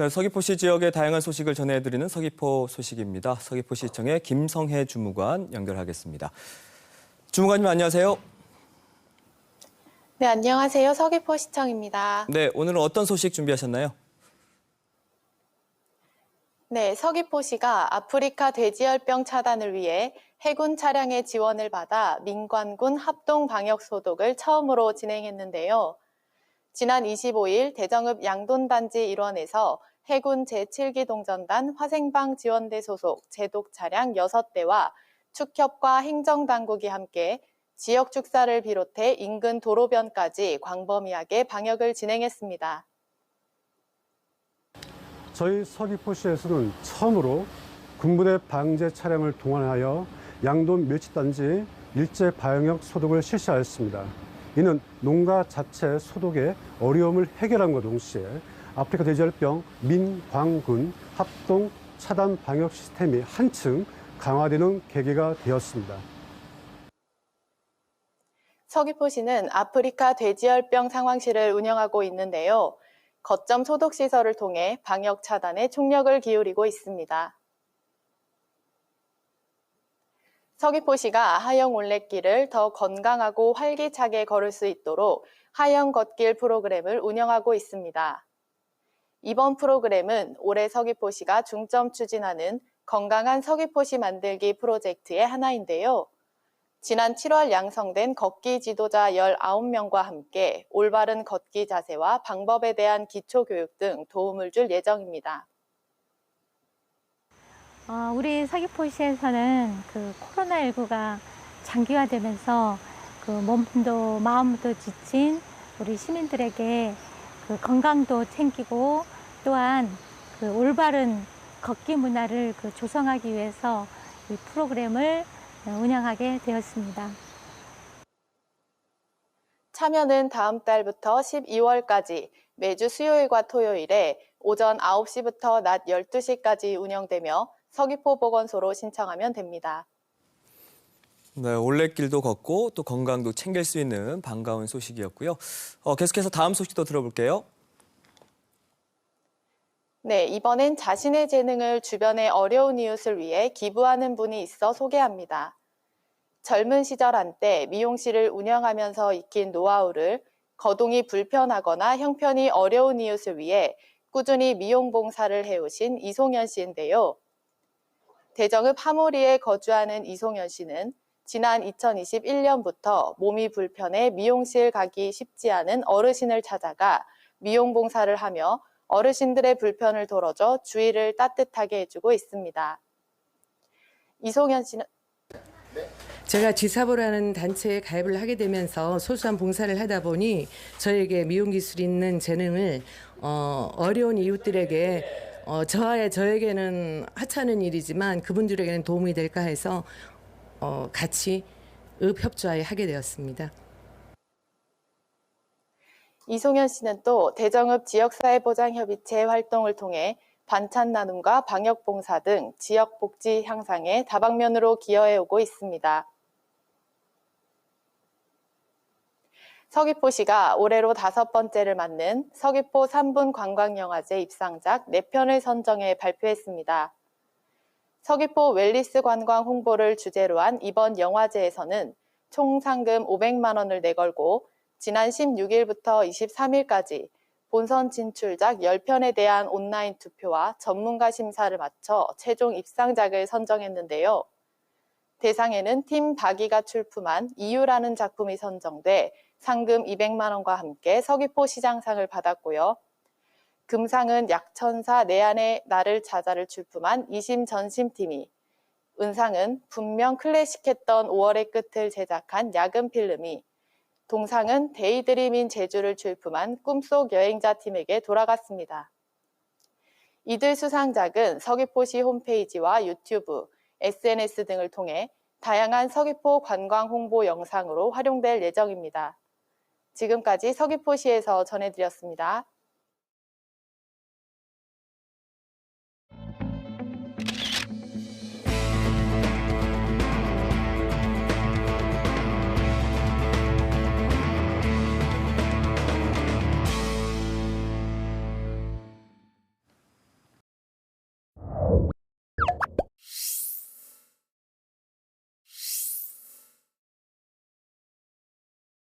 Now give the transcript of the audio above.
네, 서귀포시 지역의 다양한 소식을 전해드리는 서귀포 소식입니다. 서귀포시청의 김성혜 주무관 연결하겠습니다. 주무관님 안녕하세요. 네, 안녕하세요. 서귀포시청입니다. 네, 오늘은 어떤 소식 준비하셨나요? 네, 서귀포시가 아프리카 돼지열병 차단을 위해 해군 차량의 지원을 받아 민관군 합동 방역 소독을 처음으로 진행했는데요. 지난 25일 대정읍 양돈단지 일원에서 해군 제7기 동전단 화생방 지원대 소속 제독 차량 6대와 축협과 행정당국이 함께 지역 축사를 비롯해 인근 도로변까지 광범위하게 방역을 진행했습니다. 저희 서귀포시에서는 처음으로 군부대 방제 차량을 동원하여 양돈 멸치단지 일제 방역 소독을 실시하였습니다. 이는 농가 자체 소독의 어려움을 해결함과 동시에 아프리카 돼지열병 민광군 합동 차단 방역 시스템이 한층 강화되는 계기가 되었습니다. 서귀포시는 아프리카 돼지열병 상황실을 운영하고 있는데요. 거점 소독 시설을 통해 방역 차단에 총력을 기울이고 있습니다. 서귀포시가 하영 올레길을 더 건강하고 활기차게 걸을 수 있도록 하영 걷길 프로그램을 운영하고 있습니다. 이번 프로그램은 올해 서귀포시가 중점 추진하는 건강한 서귀포시 만들기 프로젝트의 하나인데요. 지난 7월 양성된 걷기 지도자 19명과 함께 올바른 걷기 자세와 방법에 대한 기초 교육 등 도움을 줄 예정입니다. 어, 우리 서귀포시에서는 그 코로나19가 장기화되면서 그 몸도 마음도 지친 우리 시민들에게 그 건강도 챙기고 또한 그 올바른 걷기 문화를 그 조성하기 위해서 이 프로그램을 운영하게 되었습니다. 참여는 다음 달부터 12월까지 매주 수요일과 토요일에 오전 9시부터 낮 12시까지 운영되며 서귀포 보건소로 신청하면 됩니다. 네, 올레길도 걷고 또 건강도 챙길 수 있는 반가운 소식이었고요. 어, 계속해서 다음 소식도 들어볼게요. 네, 이번엔 자신의 재능을 주변의 어려운 이웃을 위해 기부하는 분이 있어 소개합니다. 젊은 시절 한때 미용실을 운영하면서 익힌 노하우를 거동이 불편하거나 형편이 어려운 이웃을 위해 꾸준히 미용 봉사를 해오신 이송현 씨인데요. 대정읍 하모리에 거주하는 이송현 씨는 지난 2021년부터 몸이 불편해 미용실 가기 쉽지 않은 어르신을 찾아가 미용 봉사를 하며 어르신들의 불편을 덜어줘 주위를 따뜻하게 해주고 있습니다. 이송현 씨는 제가 지사보라는 단체에 가입을 하게 되면서 소소한 봉사를 하다 보니 저에게 미용 기술이 있는 재능을 어, 어려운 이웃들에게 어, 저의 저에게는 하찮은 일이지만 그분들에게는 도움이 될까 해서 어, 같이 읍협조하에 하게 되었습니다. 이송현 씨는 또 대정읍 지역사회보장협의체 활동을 통해 반찬 나눔과 방역봉사 등 지역 복지 향상에 다방면으로 기여해 오고 있습니다. 서귀포시가 올해로 다섯 번째를 맞는 서귀포 3분 관광영화제 입상작 4편을 선정해 발표했습니다. 서귀포 웰리스 관광 홍보를 주제로 한 이번 영화제에서는 총 상금 500만 원을 내걸고 지난 16일부터 23일까지 본선 진출작 10편에 대한 온라인 투표와 전문가 심사를 마쳐 최종 입상작을 선정했는데요. 대상에는 팀 박이가 출품한 이유라는 작품이 선정돼 상금 200만 원과 함께 서귀포 시장상을 받았고요. 금상은 약천사 내 안의 나를 찾아를 출품한 이심 전심팀이, 은상은 분명 클래식했던 5월의 끝을 제작한 야근 필름이, 동상은 데이드림인 제주를 출품한 꿈속 여행자 팀에게 돌아갔습니다. 이들 수상작은 서귀포시 홈페이지와 유튜브, SNS 등을 통해 다양한 서귀포 관광 홍보 영상으로 활용될 예정입니다. 지금까지 서귀포시에서 전해드렸습니다.